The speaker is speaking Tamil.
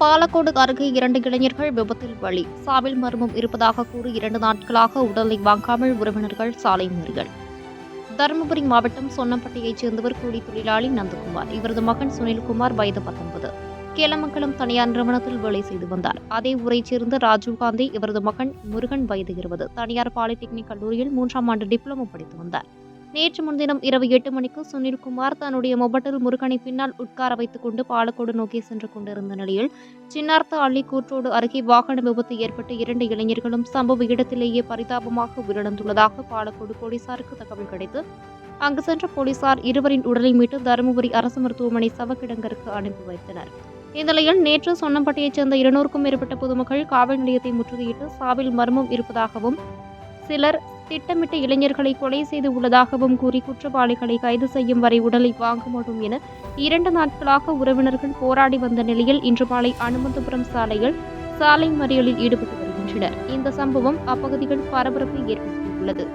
பாலக்கோடு அருகே இரண்டு இளைஞர்கள் விபத்தில் பலி. சாவில் மர்மம் இருப்பதாக கூறி இரண்டு நாட்களாக உடலை வாங்காமல் உறவினர்கள் சாலை மறியல். தருமபுரி மாவட்டம் சொன்னப்பட்டியைச் சேர்ந்தவர் கூலி தொழிலாளி நந்தகுமார். இவரது மகன் சுனில்குமார் வயது பத்தொன்பது. கேலமங்கலம் தனியார் நிறுவனத்தில் வேலை செய்து வந்தார். அதே ஊரைச் சேர்ந்த ராஜீவ்காந்தி இவரது மகன் முருகன் வயது இருபது. தனியார் பாலிடெக்னிக் கல்லூரியில் மூன்றாம் ஆண்டு டிப்ளமோ படித்து வந்தார். நேற்று முன்தினம் இரவு எட்டு மணிக்கு சுனில்குமார் தன்னுடைய மொபட்டில் முருகனை பின்னால் உட்கார வைத்துக் கொண்டு பாலக்கோடு நோக்கி சென்று கொண்டிருந்த நிலையில் சின்னார்த்த அள்ளி கூற்றோடு அருகே வாகன விபத்து ஏற்பட்டு இரண்டு இளைஞர்களும் சம்பவ இடத்திலேயே பரிதாபமாக உயிரிழந்துள்ளதாக பாலக்கோடு போலீசாருக்கு தகவல் கிடைத்து அங்கு சென்ற போலீசார் இருவரின் உடலை மீட்டு தருமபுரி அரசு மருத்துவமனை சவக்கிடங்கிற்கு அனுப்பி வைத்தனர். இந்நிலையில் நேற்று சொன்னம்பட்டியைச் சேர்ந்த இருநூறுக்கும் மேற்பட்ட பொதுமக்கள் காவல் நிலையத்தை முற்றுகையிட்டு சாவில் மர்மம் இருப்பதாகவும் சிலர் திட்டமிட்ட இளைஞர்களை கொலை செய்து உள்ளதாகவும் கூறி குற்றவாளிகளை கைது செய்யும் வரை உடலை வாங்க மாட்டோம் என இரண்டு நாட்களாக உறவினர்கள் போராடி வந்த நிலையில் இன்று மாலை அனுமந்தபுரம் சாலையில் சாலை மறியலில் ஈடுபட்டு வருகின்றனர். இந்த சம்பவம் அப்பகுதியில் பரபரப்பை ஏற்படுத்தியுள்ளது.